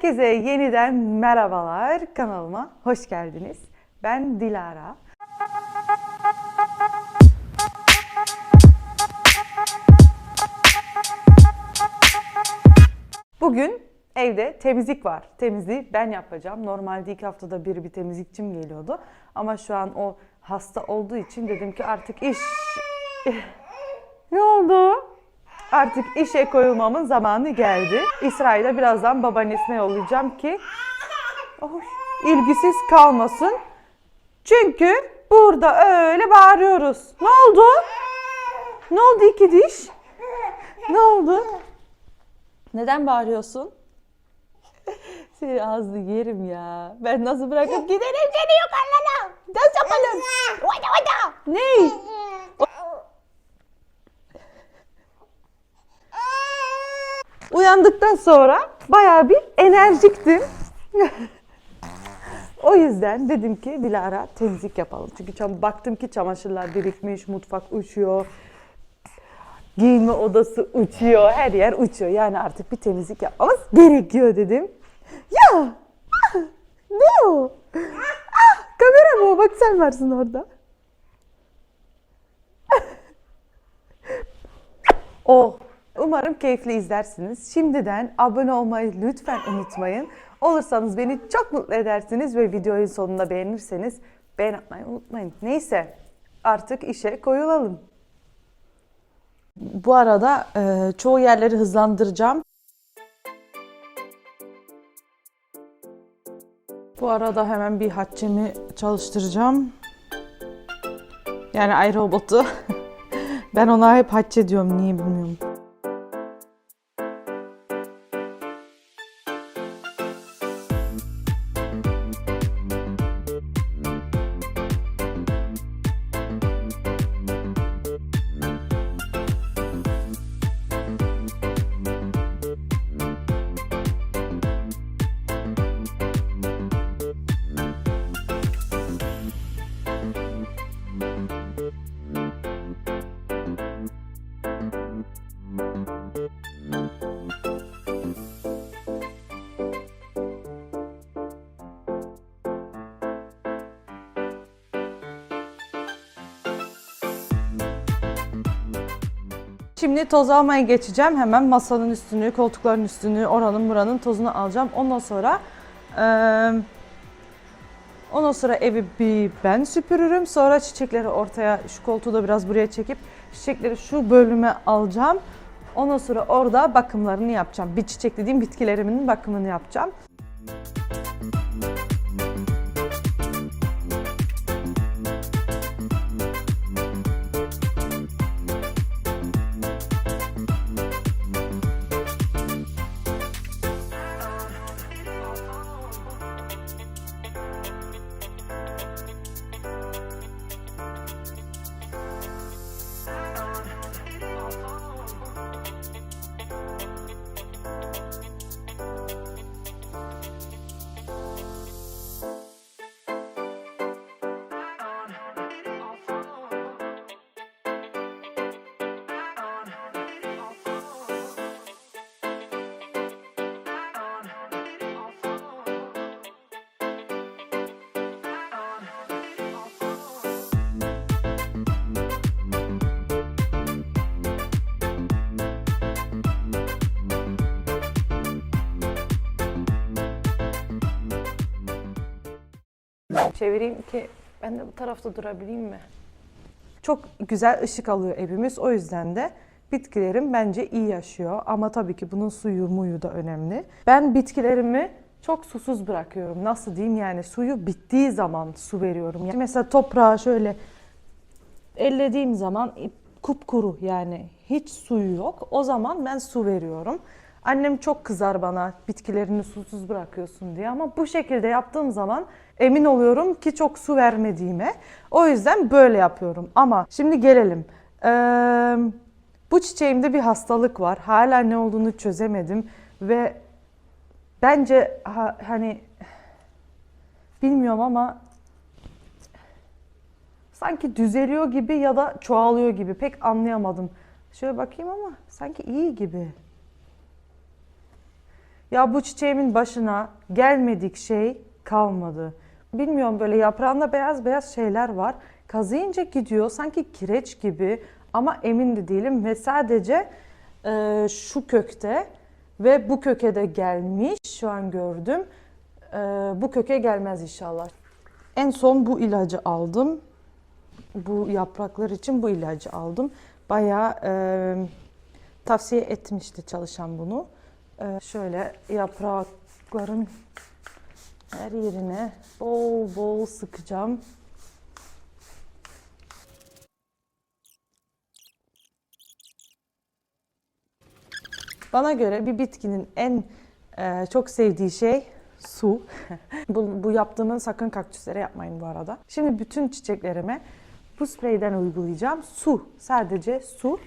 Herkese yeniden merhabalar. Kanalıma hoş geldiniz. Ben Dilara. Bugün evde temizlik var. Temizliği ben yapacağım. Normalde iki haftada bir bir temizlikçim geliyordu. Ama şu an o hasta olduğu için dedim ki artık iş... ne oldu? Artık işe koyulmamın zamanı geldi. İsrail'e birazdan babaannesine yollayacağım ki Oy, ilgisiz kalmasın. Çünkü burada öyle bağırıyoruz. Ne oldu? Ne oldu iki diş? Ne oldu? Neden bağırıyorsun? Seni ağzını yerim ya. Ben nasıl bırakıp giderim seni yukarılara. Dans yapalım. Vada vada. Ne? Uyandıktan sonra bayağı bir enerjiktim. o yüzden dedim ki Dilara temizlik yapalım. Çünkü çam- baktım ki çamaşırlar birikmiş, mutfak uçuyor. Giyinme odası uçuyor, her yer uçuyor. Yani artık bir temizlik yapmamız gerekiyor dedim. Ya! ah, Ne o? Ah, kamera mı o? Bak sen varsın orada. Oh! Umarım keyifli izlersiniz. Şimdiden abone olmayı lütfen unutmayın. Olursanız beni çok mutlu edersiniz ve videoyu sonunda beğenirseniz beğen atmayı unutmayın. Neyse artık işe koyulalım. Bu arada e, çoğu yerleri hızlandıracağım. Bu arada hemen bir haccemi çalıştıracağım. Yani iRobot'u. ben ona hep hacce diyorum niye bilmiyorum. Şimdi toz almaya geçeceğim. Hemen masanın üstünü, koltukların üstünü, oranın buranın tozunu alacağım. Ondan sonra eee, ondan sonra evi bir ben süpürürüm. Sonra çiçekleri ortaya, şu koltuğu da biraz buraya çekip çiçekleri şu bölüme alacağım. Ondan sonra orada bakımlarını yapacağım. Bir çiçek dediğim bitkilerimin bakımını yapacağım. Çevireyim ki ben de bu tarafta durabileyim mi? Çok güzel ışık alıyor evimiz. O yüzden de bitkilerim bence iyi yaşıyor. Ama tabii ki bunun suyu muyu da önemli. Ben bitkilerimi çok susuz bırakıyorum. Nasıl diyeyim yani suyu bittiği zaman su veriyorum. Yani mesela toprağa şöyle ellediğim zaman kupkuru yani hiç suyu yok. O zaman ben su veriyorum. Annem çok kızar bana bitkilerini susuz bırakıyorsun diye ama bu şekilde yaptığım zaman emin oluyorum ki çok su vermediğime. O yüzden böyle yapıyorum. Ama şimdi gelelim. Ee, bu çiçeğimde bir hastalık var. Hala ne olduğunu çözemedim ve bence ha- hani bilmiyorum ama sanki düzeliyor gibi ya da çoğalıyor gibi pek anlayamadım. Şöyle bakayım ama sanki iyi gibi. Ya bu çiçeğimin başına gelmedik şey kalmadı. Bilmiyorum böyle yaprağında beyaz beyaz şeyler var. Kazıyınca gidiyor sanki kireç gibi ama emin de değilim ve sadece e, şu kökte ve bu köke de gelmiş şu an gördüm. E, bu köke gelmez inşallah. En son bu ilacı aldım. Bu yapraklar için bu ilacı aldım. Bayağı e, tavsiye etmişti çalışan bunu. E, şöyle yaprakların her yerine bol bol sıkacağım. Bana göre bir bitkinin en e, çok sevdiği şey su. bu, bu yaptığımı sakın kaktüslere yapmayın bu arada. Şimdi bütün çiçeklerime bu spreyden uygulayacağım. Su, sadece su.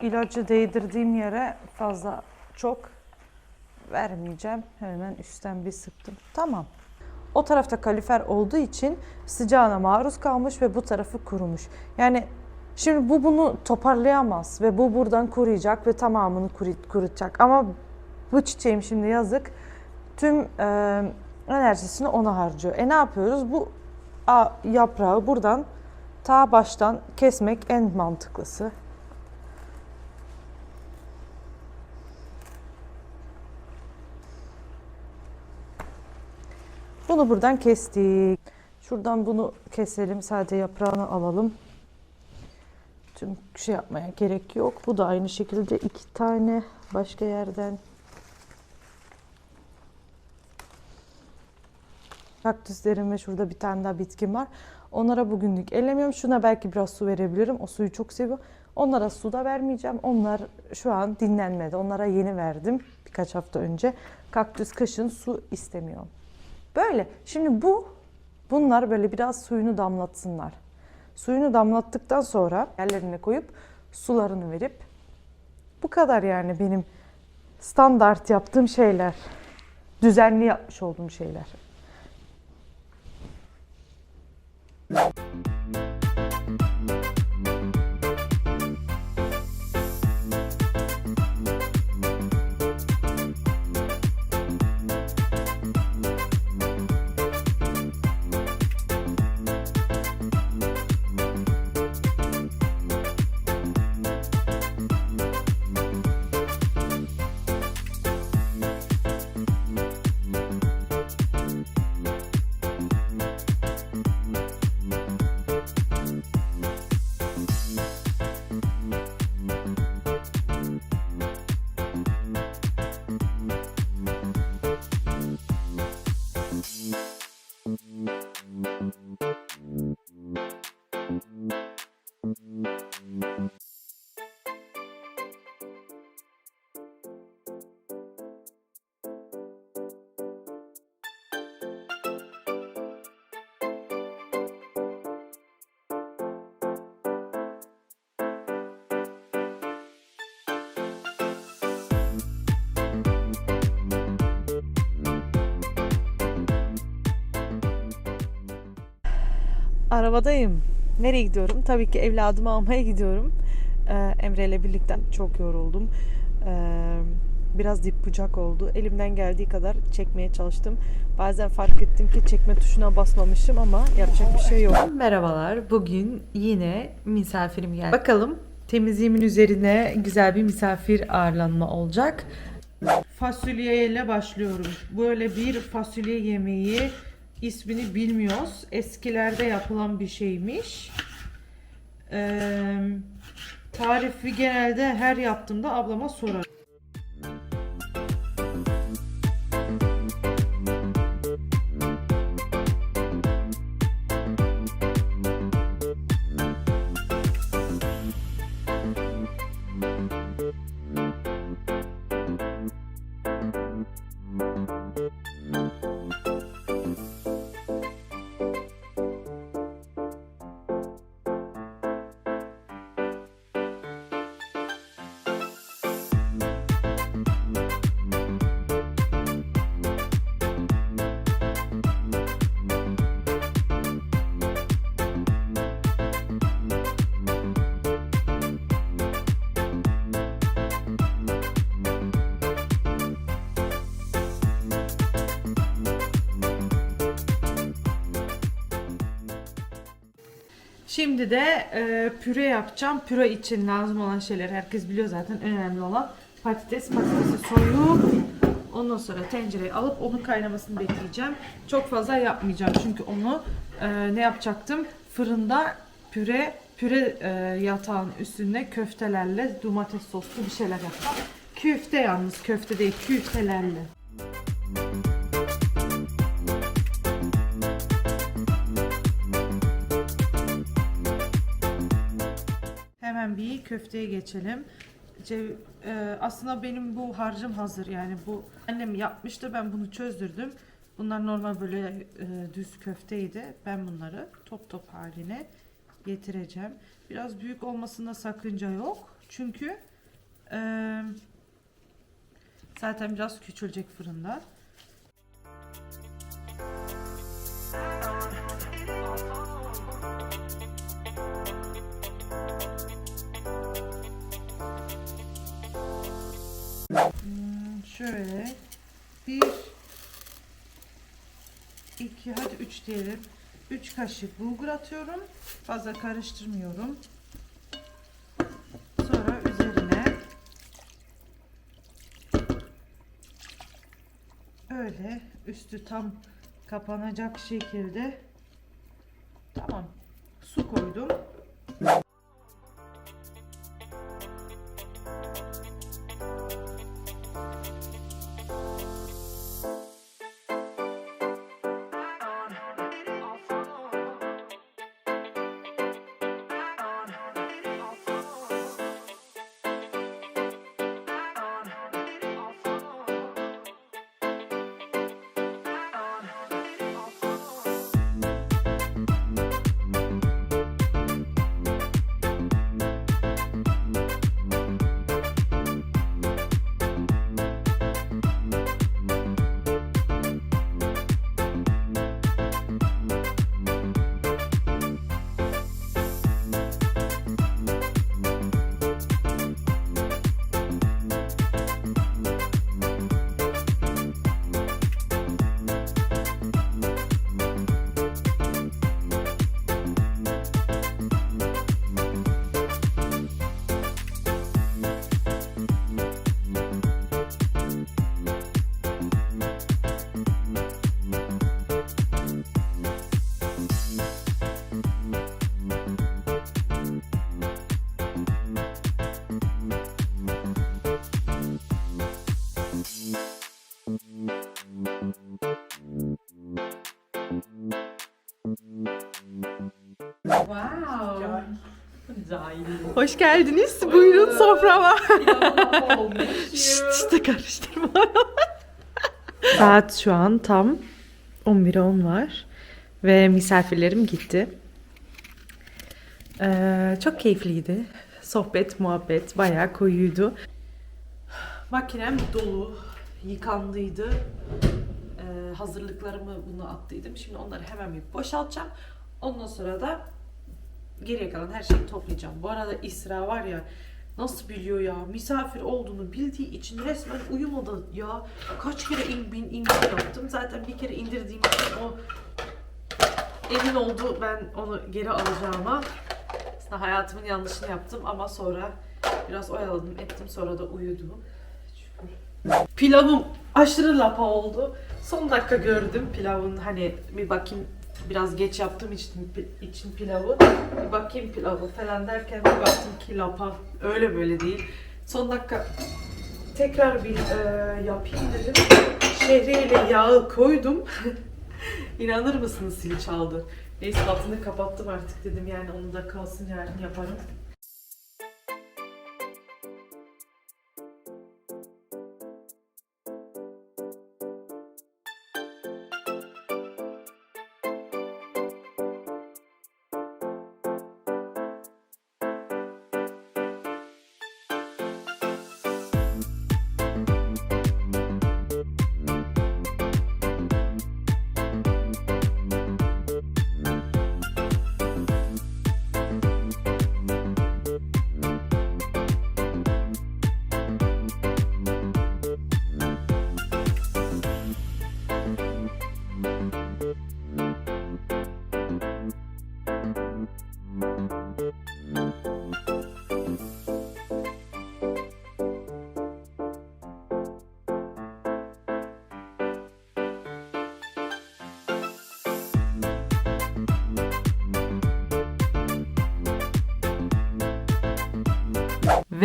İlacı değdirdiğim yere fazla çok vermeyeceğim. Hemen üstten bir sıktım. Tamam. O tarafta kalifer olduğu için sıcağına maruz kalmış ve bu tarafı kurumuş. Yani şimdi bu bunu toparlayamaz ve bu buradan kuruyacak ve tamamını kuru- kurutacak. Ama bu çiçeğim şimdi yazık tüm e, enerjisini ona harcıyor. E ne yapıyoruz? Bu a, yaprağı buradan ta baştan kesmek en mantıklısı. Bunu buradan kestik. Şuradan bunu keselim. Sadece yaprağını alalım. Tüm şey yapmaya gerek yok. Bu da aynı şekilde iki tane başka yerden. Kaktüslerim ve şurada bir tane daha bitkim var. Onlara bugünlük ellemiyorum. Şuna belki biraz su verebilirim. O suyu çok seviyor. Onlara su da vermeyeceğim. Onlar şu an dinlenmedi. Onlara yeni verdim birkaç hafta önce. Kaktüs kışın su istemiyor. Böyle. Şimdi bu bunlar böyle biraz suyunu damlatsınlar. Suyunu damlattıktan sonra yerlerine koyup sularını verip bu kadar yani benim standart yaptığım şeyler. Düzenli yapmış olduğum şeyler. Arabadayım. Nereye gidiyorum? Tabii ki evladımı almaya gidiyorum. Ee, Emre ile birlikte çok yoruldum. Ee, biraz dip bucak oldu. Elimden geldiği kadar çekmeye çalıştım. Bazen fark ettim ki çekme tuşuna basmamışım ama yapacak bir şey yok. Merhabalar. Bugün yine misafirim geldi. Bakalım temizliğimin üzerine güzel bir misafir ağırlanma olacak. Fasulyeyle başlıyorum. Böyle bir fasulye yemeği ismini bilmiyoruz. Eskilerde yapılan bir şeymiş. Ee, tarifi genelde her yaptığımda ablama sorar. Şimdi de e, püre yapacağım. Püre için lazım olan şeyler herkes biliyor zaten. Önemli olan patates. Patatesi soyup ondan sonra tencereye alıp onun kaynamasını bekleyeceğim. Çok fazla yapmayacağım çünkü onu e, ne yapacaktım? Fırında püre püre e, yatağın üstünde köftelerle domates soslu bir şeyler yapacağım. Köfte yalnız köfte değil küftelerle. Bir köfteye geçelim. Ce- e, aslında benim bu harcım hazır yani bu annem yapmıştı ben bunu çözdürdüm. Bunlar normal böyle e, düz köfteydi. Ben bunları top top haline getireceğim. Biraz büyük olmasında sakınca yok. Çünkü e, zaten biraz küçülecek fırında. Şöyle bir iki hadi üç diyelim. Üç kaşık bulgur atıyorum. Fazla karıştırmıyorum. Sonra üzerine öyle üstü tam kapanacak şekilde tamam su koydum. Hoş geldiniz. Buyurun soframa. işte karıştırma. Saat şu an tam 11'e 10 var. Ve misafirlerim gitti. Ee, çok keyifliydi. Sohbet, muhabbet bayağı koyuydu. Makinem dolu, yıkandıydı. Ee, hazırlıklarımı bunu attıydım. Şimdi onları hemen bir boşaltacağım. Ondan sonra da geriye kalan her şeyi toplayacağım. Bu arada İsra var ya nasıl biliyor ya misafir olduğunu bildiği için resmen uyumadı ya. Kaç kere in, bin, indir yaptım. Zaten bir kere indirdiğim için o emin oldu ben onu geri alacağıma. Aslında hayatımın yanlışını yaptım ama sonra biraz oyaladım ettim sonra da uyudu. Pilavım aşırı lapa oldu. Son dakika gördüm pilavın hani bir bakayım biraz geç yaptığım için, için pilavı bir bakayım pilavı falan derken bir baktım ki lapa öyle böyle değil. Son dakika tekrar bir e, yapayım dedim. Şehriyeyle yağı koydum. İnanır mısınız sil çaldı. Neyse altını kapattım artık dedim yani onu da kalsın yarın yaparım.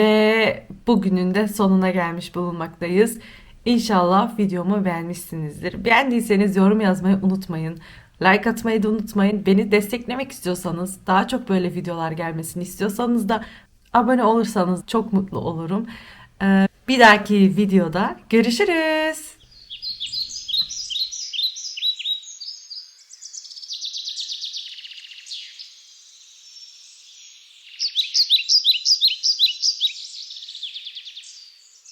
Ve bugünün de sonuna gelmiş bulunmaktayız. İnşallah videomu beğenmişsinizdir. Beğendiyseniz yorum yazmayı unutmayın. Like atmayı da unutmayın. Beni desteklemek istiyorsanız, daha çok böyle videolar gelmesini istiyorsanız da abone olursanız çok mutlu olurum. Ee, Bir dahaki videoda görüşürüz.